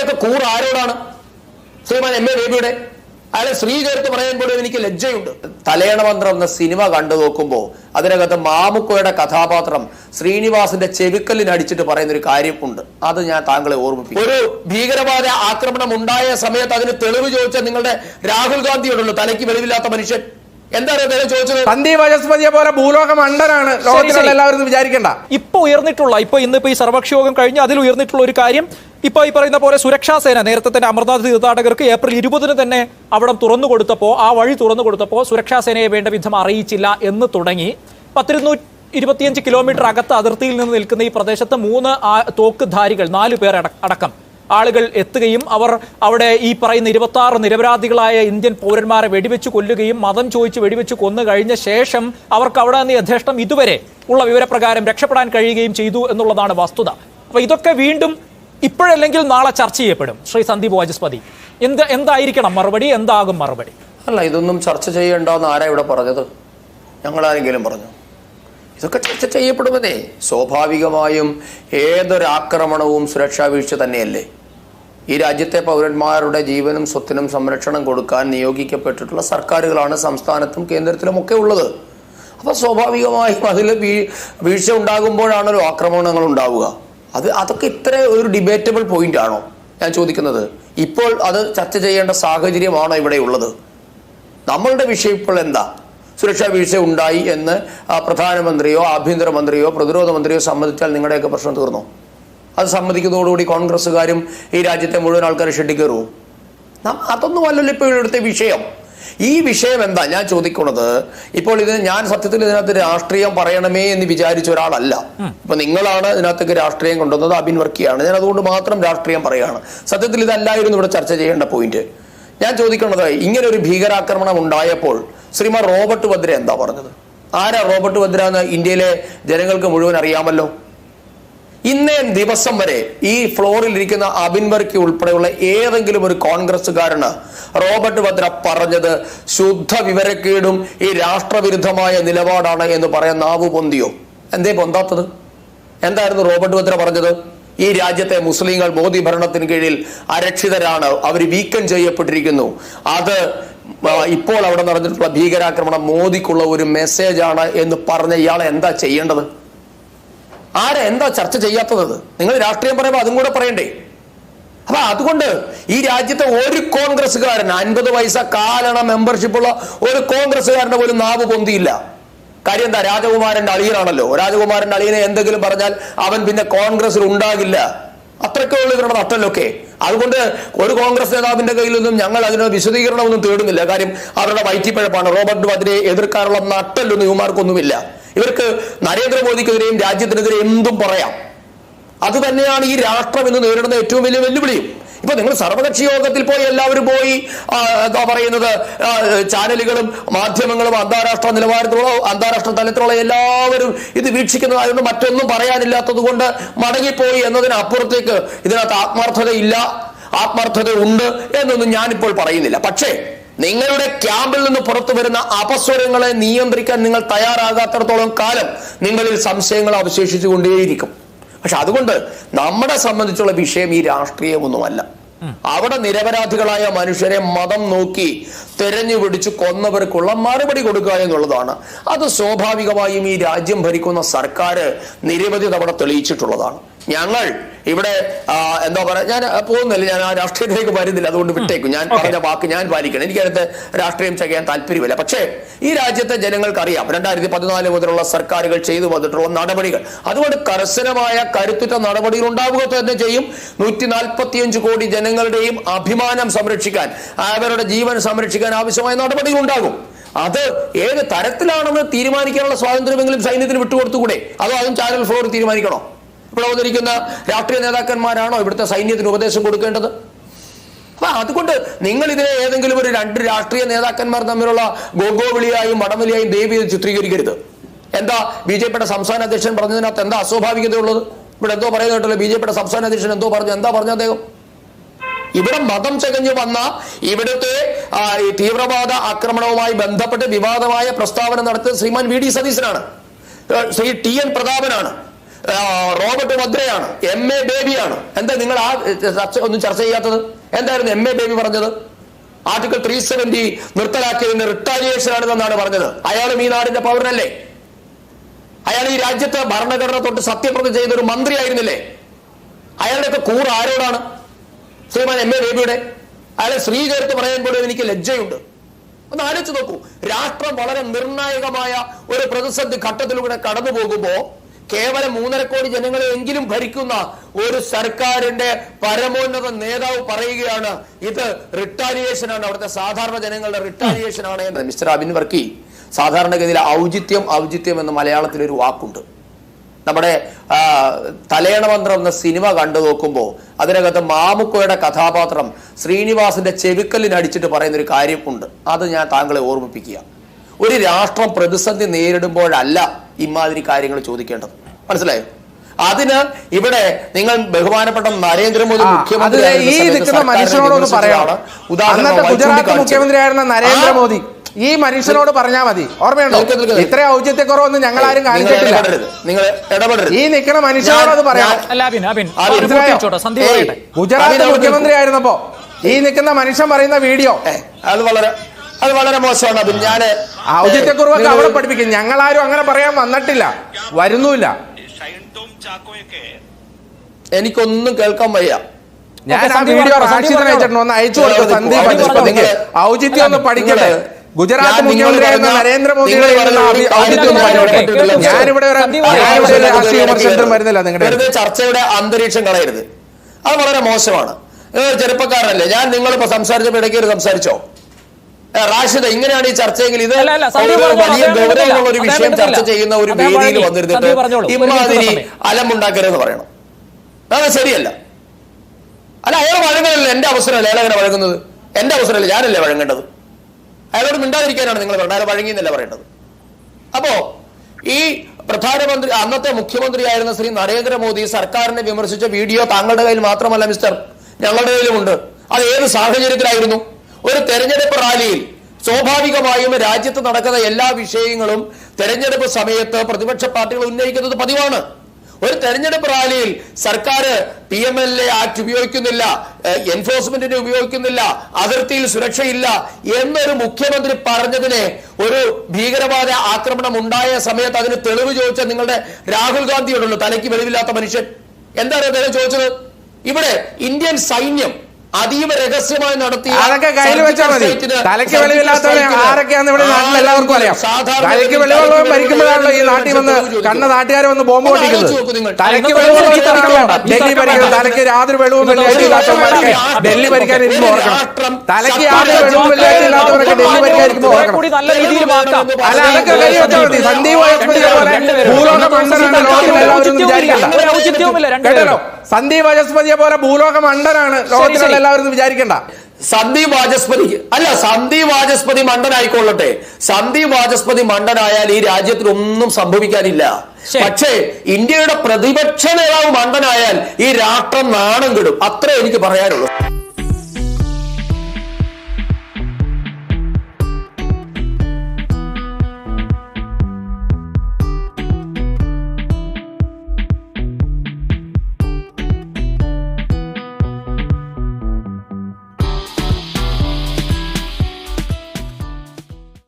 നിങ്ങളുടെയൊക്കെ കൂറ് ആരോടാണ്? ശ്രീമാൻ എം എ ബേബിയുടെ അയാളെ സ്ത്രീ ചേർത്ത് പറയാൻ പോലും എനിക്ക് ലജ്ജയുണ്ട്. തലയണമന്ത്രം എന്ന സിനിമ കണ്ടു നോക്കുമ്പോൾ അതിനകത്ത് മാമുക്കോയുടെ കഥാപാത്രം ശ്രീനിവാസിന്റെ ചെവിക്കല്ലിന് അടിച്ചിട്ട് പറയുന്ന ഒരു കാര്യം ഉണ്ട് അത് ഞാൻ താങ്കളെ ഓർമ്മിപ്പിക്കും ഒരു ഭീകരവാദ ആക്രമണം ഉണ്ടായ സമയത്ത് അതിന് തെളിവ് ചോദിച്ച നിങ്ങളുടെ രാഹുൽ ഗാന്ധിയോടുള്ളൂ തലയ്ക്ക് വെളിവില്ലാത്ത മനുഷ്യൻ. എന്താണ് അദ്ദേഹം ചോദിച്ചത്? സന്ദീപ് വജസ്പതിയെ പോലെ ഭൂലോക മണ്ടനാണ് ലോകത്തിലുള്ള എല്ലാവരും ഇത് വിചാരിക്കണ്ട. ഇപ്പൊ ഉയർന്നിട്ടുള്ള ഇപ്പൊ ഇന്നിപ്പോ ഈ സർവക്ഷയോഗം കഴിഞ്ഞ് അതിൽ ഉയർന്നിട്ടുള്ള ഒരു കാര്യം ഇപ്പൊ ഈ പറയുന്ന പോലെ സുരക്ഷാ സേന നേരത്തെ തന്നെ അമർനാഥ് തീർത്ഥാടകർക്ക് ഏപ്രിൽ ഇരുപതിന് തന്നെ അവിടെ തുറന്നു കൊടുത്തപ്പോൾ ആ വഴി തുറന്നു കൊടുത്തപ്പോൾ സുരക്ഷാ സേനയെ വേണ്ട വിധം അറിയിച്ചില്ല എന്ന് തുടങ്ങി. പത്തിരുന്നൂറ്റി ഇരുപത്തിയഞ്ച് കിലോമീറ്റർ അകത്ത് അതിർത്തിയിൽ നിന്ന് നിൽക്കുന്ന ഈ പ്രദേശത്ത് മൂന്ന് തോക്കുധാരികൾ നാല് പേർ അടക്കം ആളുകൾ എത്തുകയും അവർ അവിടെ ഈ പറയുന്ന ഇരുപത്തി നിരപരാധികളായ ഇന്ത്യൻ പൗരന്മാരെ വെടിവെച്ച് കൊല്ലുകയും മതം ചോദിച്ച് വെടിവെച്ച് കൊന്നു കഴിഞ്ഞ ശേഷം അവർക്ക് അവിടെ നിന്ന് യഥേഷ്ടം ഇതുവരെ ഉള്ള വിവരപ്രകാരം രക്ഷപ്പെടാൻ കഴിയുകയും ചെയ്തു എന്നുള്ളതാണ് വസ്തുത. അപ്പോൾ ഇതൊക്കെ വീണ്ടും ഇപ്പോഴല്ലെങ്കിൽ നാളെ ചർച്ച ചെയ്യപ്പെടും. ശ്രീ സന്ദീപ് വാചസ്പതി എന്ത് എന്തായിരിക്കണം മറുപടി എന്താകും മറുപടി? അല്ല ഇതൊന്നും ചർച്ച ചെയ്യണ്ടെന്ന് ആരാ ഇവിടെ പറഞ്ഞത്? ഞങ്ങൾ ആരെങ്കിലും പറഞ്ഞു? ഇതൊക്കെ ചർച്ച ചെയ്യപ്പെടുമെന്നേ. സ്വാഭാവികമായും ഏതൊരാക്രമണവും സുരക്ഷാ വീഴ്ച തന്നെയല്ലേ? ഈ രാജ്യത്തെ പൗരന്മാരുടെ ജീവനും സ്വത്തിനും സംരക്ഷണം കൊടുക്കാൻ നിയോഗിക്കപ്പെട്ടിട്ടുള്ള സർക്കാരുകളാണ് സംസ്ഥാനത്തും കേന്ദ്രത്തിലും ഒക്കെ ഉള്ളത്. അപ്പോൾ സ്വാഭാവികമായും അതിൽ വീഴ്ച ഉണ്ടാകുമ്പോഴാണല്ലോ ആക്രമണങ്ങൾ ഉണ്ടാവുക. അത് അതൊക്കെ ഇത്ര ഒരു ഡിബേറ്റബിൾ പോയിന്റ് ആണോ? ഞാൻ ചോദിക്കുന്നത്. ഇപ്പോൾ അത് ചർച്ച ചെയ്യേണ്ട സാഹചര്യമാണോ ഇവിടെ ഉള്ളത്? നമ്മളുടെ വിഷയം ഇപ്പോൾ എന്താ? സുരക്ഷാ വീഴ്ച ഉണ്ടായി എന്ന് പ്രധാനമന്ത്രിയോ ആഭ്യന്തരമന്ത്രിയോ പ്രതിരോധ മന്ത്രിയോ സമ്മതിച്ചാൽ നിങ്ങളുടെയൊക്കെ പ്രശ്നം തീർന്നോ? അത് സമ്മതിക്കുന്നതോടുകൂടി കോൺഗ്രസ്സുകാരും ഈ രാജ്യത്തെ മുഴുവൻ ആൾക്കാരും ഷെഡി അതൊന്നും അല്ലല്ലോ ഇപ്പോൾ ഇവിടുത്തെ വിഷയം. ഈ വിഷയം എന്താ? ഞാൻ ചോദിക്കുന്നത് ഇപ്പോൾ ഇത് ഞാൻ സത്യത്തിൽ ഇതിനകത്ത് രാഷ്ട്രീയം പറയണമേ എന്ന് വിചാരിച്ച ഒരാളല്ല. ഇപ്പൊ നിങ്ങളാണ് ഇതിനകത്തേക്ക് രാഷ്ട്രീയം കൊണ്ടുവന്നത് അബിൻ വർക്കിയാണ് ഞാൻ അതുകൊണ്ട് മാത്രം രാഷ്ട്രീയം പറയുകയാണ്. സത്യത്തിൽ ഇതല്ലായിരുന്നു ഇവിടെ ചർച്ച ചെയ്യേണ്ട പോയിന്റ് ഞാൻ ചോദിക്കുന്നത് ഇങ്ങനെ ഒരു ഭീകരാക്രമണം ഉണ്ടായപ്പോൾ ശ്രീമാൻ റോബർട്ട് വദ്ര എന്താ പറഞ്ഞത്? ആരാ റോബർട്ട് ഭദ്ര എന്ന് ഇന്ത്യയിലെ ജനങ്ങൾക്ക് മുഴുവൻ അറിയാമല്ലോ. ഇന്നേ ദിവസം വരെ ഈ ഫ്ലോറിൽ ഇരിക്കുന്ന അബിൻ വർക്കി ഉൾപ്പെടെയുള്ള ഏതെങ്കിലും ഒരു കോൺഗ്രസ്സുകാരന് റോബർട്ട് വദ്ര പറഞ്ഞത് ശുദ്ധ വിവരക്കേടും ഈ രാഷ്ട്രവിരുദ്ധമായ നിലപാടാണ് എന്ന് പറയാൻ നാവു പൊന്തിയോ? എന്തേ പൊന്താത്തത്? എന്തായിരുന്നു റോബർട്ട് വദ്ര പറഞ്ഞത്? ഈ രാജ്യത്തെ മുസ്ലിങ്ങൾ മോദി ഭരണത്തിന് കീഴിൽ അരക്ഷിതരാണ്. അവർ വീക്കം ചെയ്യപ്പെട്ടിരിക്കുന്നു. അത് ഇപ്പോൾ അവിടെ നടന്നിട്ടുള്ള ഭീകരാക്രമണം മോദിക്കുള്ള ഒരു മെസ്സേജാണ് എന്ന് പറഞ്ഞ ഇയാളെ എന്താ ചെയ്യേണ്ടത്? ആരാ എന്താ ചർച്ച ചെയ്യാത്തത്? നിങ്ങൾ രാഷ്ട്രീയം പറയുമ്പോൾ അതും കൂടെ പറയണ്ടേ? അപ്പൊ അതുകൊണ്ട് ഈ രാജ്യത്തെ ഒരു കോൺഗ്രസ്സുകാരൻ അൻപത് പൈസ കാലണ മെമ്പർഷിപ്പ് ഉള്ള ഒരു കോൺഗ്രസ്സുകാരന്റെ പോലും നാവ് പൊന്തിയില്ല. കാര്യം എന്താ? രാജകുമാരന്റെ അളിയനാണല്ലോ. രാജകുമാരന്റെ അളിയനെ എന്തെങ്കിലും പറഞ്ഞാൽ അവൻ പിന്നെ കോൺഗ്രസ്സിൽ ഉണ്ടാകില്ല. അത്രയ്ക്കേ ഉള്ളൂ ഇവരുടെ നട്ടല്ലൊക്കെ. അതുകൊണ്ട് ഒരു കോൺഗ്രസ് നേതാവിന്റെ കയ്യിൽ നിന്നും ഞങ്ങൾ അതിന് വിശദീകരണമൊന്നും തേടുന്നില്ല. കാര്യം അവരുടെ വയറ്റിപ്പഴപ്പാണ് റോബർട്ട് വദ്രയെ എതിർക്കാനുള്ള നട്ടല്ലൊന്നും ഇവന്മാർക്കൊന്നുമില്ല. ഇവർക്ക് നരേന്ദ്രമോദിക്കെതിരെയും രാജ്യത്തിനെതിരെ എന്തും പറയാം. അത് തന്നെയാണ് ഈ രാഷ്ട്രം ഇന്ന് നേരിടുന്ന ഏറ്റവും വലിയ വെല്ലുവിളിയും. ഇപ്പൊ നിങ്ങൾ സർവകക്ഷി യോഗത്തിൽ പോയി എല്ലാവരും പോയി എന്താ പറയുന്നത് ചാനലുകളും മാധ്യമങ്ങളും അന്താരാഷ്ട്ര നിലവാരത്തിലുള്ള അന്താരാഷ്ട്ര തലത്തിലുള്ള എല്ലാവരും ഇത് വീക്ഷിക്കുന്നതായതുകൊണ്ട് മറ്റൊന്നും പറയാനില്ലാത്തത് കൊണ്ട് മടങ്ങിപ്പോയി എന്നതിനപ്പുറത്തേക്ക് ഇതിനകത്ത് ആത്മാർത്ഥതയില്ല ആത്മാർത്ഥത ഉണ്ട് എന്നൊന്നും ഞാനിപ്പോൾ പറയുന്നില്ല. പക്ഷേ നിങ്ങളുടെ ക്യാമ്പിൽ നിന്ന് പുറത്തു വരുന്ന അപസ്വരങ്ങളെ നിയന്ത്രിക്കാൻ നിങ്ങൾ തയ്യാറാകാത്തടത്തോളം കാലം നിങ്ങളിൽ സംശയങ്ങൾ അവശേഷിച്ചു കൊണ്ടേയിരിക്കും. പക്ഷെ അതുകൊണ്ട് നമ്മളെ സംബന്ധിച്ചുള്ള വിഷയം ഈ രാഷ്ട്രീയമൊന്നുമല്ല. അവിടെ നിരപരാധികളായ മനുഷ്യരെ മതം നോക്കി തെരഞ്ഞു പിടിച്ച് കൊന്നവർക്കുള്ള മറുപടി കൊടുക്കുക എന്നുള്ളതാണ്. അത് സ്വാഭാവികമായും ഈ രാജ്യം ഭരിക്കുന്ന സർക്കാർ നിരവധി തവണ തെളിയിച്ചിട്ടുള്ളതാണ്. ഞങ്ങൾ ഇവിടെ എന്താ പറയാ ഞാൻ പോകുന്നില്ല ഞാൻ ആ രാഷ്ട്രീയത്തിലേക്ക് വരുന്നില്ല അതുകൊണ്ട് വിട്ടേക്കും. ഞാൻ പറഞ്ഞ വാക്ക് ഞാൻ പാലിക്കണം. എനിക്കതിനകത്ത് രാഷ്ട്രീയം ചെയ്യാൻ താല്പര്യമില്ല. പക്ഷേ ഈ രാജ്യത്തെ ജനങ്ങൾക്കറിയാം രണ്ടായിരത്തി പതിനാല് മുതലുള്ള സർക്കാരുകൾ ചെയ്തു വന്നിട്ടുള്ള നടപടികൾ. അതുകൊണ്ട് കർശനമായ കരുത്തുറ്റ നടപടികൾ ഉണ്ടാവുക തന്നെ ചെയ്യും. നൂറ്റി നാൽപ്പത്തിയഞ്ച് കോടി ജനങ്ങളുടെയും അഭിമാനം സംരക്ഷിക്കാൻ അവരുടെ ജീവൻ സംരക്ഷിക്കാൻ ആവശ്യമായ നടപടികൾ ഉണ്ടാകും. അത് ഏത് തരത്തിലാണെന്ന് തീരുമാനിക്കാനുള്ള സ്വാതന്ത്ര്യമെങ്കിലും സൈന്യത്തിന് വിട്ടുകൊടുത്തുകൂടെ? അതോ അതും ചാനൽ ഫ്ലോർ തീരുമാനിക്കണോ? ഇവിടെ വന്നിരിക്കുന്ന രാഷ്ട്രീയ നേതാക്കന്മാരാണോ ഇവിടുത്തെ സൈന്യത്തിന് ഉപദേശം കൊടുക്കേണ്ടത്? അപ്പൊ അതുകൊണ്ട് നിങ്ങൾ ഇതിനെ ഏതെങ്കിലും ഒരു രണ്ട് രാഷ്ട്രീയ നേതാക്കന്മാർ തമ്മിലുള്ള ഗോഗോവിളിയായും വടമലിയായും ദേവി ചിത്രീകരിക്കരുത്. എന്താ ബി ജെ പിയുടെ സംസ്ഥാന അധ്യക്ഷൻ പറഞ്ഞതിനകത്ത് എന്താ അസ്വാഭാവികതയുള്ളത്? ഇവിടെ എന്തോ പറയുന്നത് കേട്ടല്ലോ ബി ജെ പിയുടെ സംസ്ഥാന അധ്യക്ഷൻ എന്തോ പറഞ്ഞു എന്താ പറഞ്ഞ അദ്ദേഹം? ഇവിടെ മതം ചകഞ്ഞു വന്ന ഇവിടുത്തെ തീവ്രവാദ ആക്രമണവുമായി ബന്ധപ്പെട്ട് വിവാദമായ പ്രസ്താവന നടത്തിയത് ശ്രീമാൻ വി ഡി സതീശനാണ്. ശ്രീ ടി എൻ പ്രതാപനാണ്. റോബർട്ട് വദ്രയാണ് എം എ ബേബിയാണ്. എന്താ നിങ്ങൾ ആ ഒന്നും ചർച്ച ചെയ്യാത്തത്? എന്തായിരുന്നു എം എ ബേബി പറഞ്ഞത്? ആർട്ടിക്കിൾ ത്രീ സെവന്റി നിർത്തലാക്കിയതിന് റിട്ടാലിയേഷൻ ആണെന്നാണ് പറഞ്ഞത്. അയാളും ഈ നാടിന്റെ പൗരനല്ലേ? അയാൾ ഈ രാജ്യത്തെ ഭരണഘടന തൊട്ട് സത്യപ്രതി ചെയ്ത ഒരു മന്ത്രിയായിരുന്നില്ലേ? അയാളുടെയൊക്കെ കൂറ് ആരോടാണ്? ശ്രീമാൻ എം എ ബേബിയുടെ? അയാളെ സ്ത്രീ ചേർത്ത് പറയാൻ പോലും എനിക്ക് ലജ്ജയുണ്ട്. ഒന്ന് ആലോചിച്ച് നോക്കൂ. രാഷ്ട്രം വളരെ നിർണായകമായ ഒരു പ്രതിസന്ധി ഘട്ടത്തിലൂടെ കടന്നു പോകുമ്പോ കേവലം മൂന്നര കോടി ജനങ്ങളെ എങ്കിലും ഭരിക്കുന്ന ഒരു സർക്കാരിന്റെ പരമോന്നത നേതാവ് പറയുകയാണ് ഇത് റിട്ടാലിയേഷൻ ആണ്. അവിടുത്തെ സാധാരണ ജനങ്ങളുടെ റിട്ടാലിയേഷൻ ആണ് എന്ന്. മിസ്റ്റർ അബിൻ വർക്കി സാധാരണഗതിയിൽ ഔചിത്യം ഔചിത്യം എന്ന് മലയാളത്തിൽ ഒരു വാക്കുണ്ട്. നമ്മുടെ ആ, തലയണമന്ത്രം എന്ന സിനിമ കണ്ടു നോക്കുമ്പോൾ അതിനകത്ത് മാമുക്കോയുടെ കഥാപാത്രം ശ്രീനിവാസിന്റെ ചെവിക്കല്ലിന് അടിച്ചിട്ട് പറയുന്ന ഒരു കാര്യമുണ്ട്. അത് ഞാൻ താങ്കളെ ഓർമ്മിപ്പിക്കുക. ഒരു രാഷ്ട്രം പ്രതിസന്ധി നേരിടുമ്പോഴല്ല ഇമാതിരി കാര്യങ്ങൾ ചോദിക്കേണ്ടത്. മനസ്സിലായോ? അതിന് ഇവിടെ നിങ്ങൾ ബഹുമാനപ്പെട്ട നരേന്ദ്രമോദി മുഖ്യമന്ത്രി ഈ നിൽക്കുന്ന മനുഷ്യനോടൊന്ന് അന്നത്തെ ഗുജറാത്ത് മുഖ്യമന്ത്രിയായിരുന്ന നരേന്ദ്രമോദി. ഈ മനുഷ്യനോട് പറഞ്ഞാൽ മതി. ഓർമ്മയുണ്ടോ. ഇത്ര ഔചിത്യക്കുറവൊന്നും ഞങ്ങൾ ആരും കാണിച്ചിട്ടില്ല. നിങ്ങൾ ഇടപെടരുത്. ഈ നിൽക്കുന്ന മനുഷ്യനോട് അത് പറയാം. ഗുജറാത്ത് മുഖ്യമന്ത്രി ആയിരുന്നപ്പോ ഈ നിൽക്കുന്ന മനുഷ്യൻ പറയുന്ന വീഡിയോ. അത് വളരെ അത് വളരെ മോശമാണ്. അതിൽ ഞാൻ ഔചിത്യക്കുറവൊക്കെ അവളെ അവിടെ പഠിപ്പിക്കും. ഞങ്ങൾ ആരും അങ്ങനെ പറയാൻ വന്നിട്ടില്ല. വരുന്നുമില്ല എനിക്കൊന്നും കേൾക്കാൻ വയ്യ. ഞാൻ ആ വീഡിയോ സന്ദീപ് അയച്ചിട്ടുണ്ട് ഒന്ന് അയച്ചു കൊടുത്തു സന്ദീപ് സന്ദീപ് പഞ്ചസ്പതിക്ക് പറഞ്ഞോ. ഔചിത്യം ഒന്ന് പഠിക്കട്ടെ ഗുജറാത്ത് ഞാൻ മുഖ്യമന്ത്രിയായിരുന്ന നരേന്ദ്രമോദിയുടെ. ഞാനിവിടെ രാഷ്ട്രീയ വിമർശനത്തിനും വരുന്നില്ല നിങ്ങളുടെ ചർച്ചയുടെ അന്തരീക്ഷം കളയരുത്. അത് വളരെ മോശമാണ്. ചെറുപ്പക്കാരനല്ലേ. ഞാൻ നിങ്ങളിപ്പോ സംസാരിച്ചപ്പോ ഇടയ്ക്ക് സംസാരിച്ചോ? റാഷിദ ഇങ്ങനെയാണ് ഈ ചർച്ചയെങ്കിൽ ഇത് വലിയ ഗൗരവമുള്ള ഒരു വിഷയം ചർച്ച ചെയ്യുന്ന ഒരു വേദിയിൽ. വന്നിരുന്നിട്ട് ഇമ്മാതിരി ഇമാതിരി അലമുണ്ടാക്കരുതെന്ന് പറയണം. അത് ശരിയല്ല. അല്ല അയാൾ വഴങ്ങുന്നില്ല എന്റെ അവസരമല്ല അയാൾ അങ്ങനെ വഴങ്ങുന്നത്? എന്റെ അവസരമല്ല ഞാനല്ലേ വഴങ്ങേണ്ടത്? അയാളോട് മിണ്ടാതിരിക്കാനാണ് നിങ്ങൾ പറഞ്ഞത് അയാൾ വഴങ്ങിയെന്നല്ല പറയേണ്ടത്. അപ്പോ ഈ പ്രധാനമന്ത്രി അന്നത്തെ മുഖ്യമന്ത്രിയായിരുന്ന ശ്രീ നരേന്ദ്രമോദി സർക്കാരിനെ വിമർശിച്ച വീഡിയോ താങ്കളുടെ കയ്യിൽ മാത്രമല്ല മിസ്റ്റർ. ഞങ്ങളുടെ കയ്യിലുമുണ്ട്. അത് ഏത് സാഹചര്യത്തിലായിരുന്നു? ഒരു തെരഞ്ഞെടുപ്പ് റാലിയിൽ സ്വാഭാവികമായും രാജ്യത്ത് നടക്കുന്ന എല്ലാ വിഷയങ്ങളും തെരഞ്ഞെടുപ്പ് സമയത്ത് പ്രതിപക്ഷ പാർട്ടികൾ ഉന്നയിക്കുന്നത് പതിവാണ്. ഒരു തെരഞ്ഞെടുപ്പ് റാലിയിൽ സർക്കാർ P M L A act ഉപയോഗിക്കുന്നില്ല എൻഫോഴ്സ്മെന്റിനെ ഉപയോഗിക്കുന്നില്ല അതിർത്തിയിൽ സുരക്ഷയില്ല എന്നൊരു മുഖ്യമന്ത്രി പറഞ്ഞതിനെ ഒരു ഭീകരവാദ ആക്രമണം ഉണ്ടായ സമയത്ത് അതിന് തെളിവ് ചോദിച്ച നിങ്ങളുടെ രാഹുൽ ഗാന്ധിയോടുള്ളൂ. തലയ്ക്ക് വെളിവില്ലാത്ത മനുഷ്യൻ. എന്താണ് അദ്ദേഹം ചോദിച്ചത്? ഇവിടെ ഇന്ത്യൻ സൈന്യം അതീവ രഹസ്യമായി നടത്തിയ അതൊക്കെ കയ്യിൽ വെച്ചാൽ മതി. തലയ്ക്ക് വെളിവില്ലാത്തവനെ സർജിക്കൽ ആരൊക്കെയാന്ന് ഇവിടെ നാട്ടിൽ എല്ലാവർക്കും അറിയാം. സാധാരണ തലയ്ക്ക് വെളിവുള്ളവൻ ഭരിക്കുമ്പോഴാണല്ലോ ഈ നാട്ടിൽ വന്ന്. കണ്ണ നാട്ടുകാരെ വന്ന് ബോംബ് പൊട്ടിക്കുന്നത്. തലയ്ക്ക്. ഈ ഡൽഹി ഭരിക്കുന്നത്. തലയ്ക്ക് യാതൊരു വെളിവും രാഷ്ട്രം- ഡൽഹി ഭരിക്കാൻ ഇരിക്കുമ്പോൾ ഓർക്കണം. തലയ്ക്ക് യാതൊരു വെളിവും വെള്ളിയാഴ്ചയില്ലാത്തവരൊക്കെ ഡൽഹി ഭരിക്കാനിരിക്കുമ്പോൾ ഓർക്കണം. നല്ല രീതിയിൽ വാക്കാം അല്ല അതൊക്കെ കൈ വെച്ചാൽ മതി. സന്ദീപ് പോലെ ഭൂലോക വിചാരിക്കണ്ട. ഒരു ഔചിത്യവുമില്ല രണ്ടുപേരും. കേട്ടോ സന്ദീപ് വാചസ്പതിയെ പോലെ ഭൂലോക മണ്ടനാണ് ലോകത്തിലുള്ള എല്ലാവരും വിചാരിക്കണ്ട. സന്ദീപ് വാചസ്പതി അല്ല സന്ദീപ് വാചസ്പതി മണ്ടനായിക്കൊള്ളട്ടെ. സന്ദീപ് വാചസ്പതി മണ്ടനായാൽ ഈ രാജ്യത്തിന് ഒന്നും സംഭവിക്കാനില്ല. പക്ഷേ ഇന്ത്യയുടെ പ്രതിപക്ഷ നേതാവ് മണ്ടനായാൽ ഈ രാഷ്ട്രം നാണം കെടും. അത്രേ എനിക്ക് പറയാനുള്ളൂ.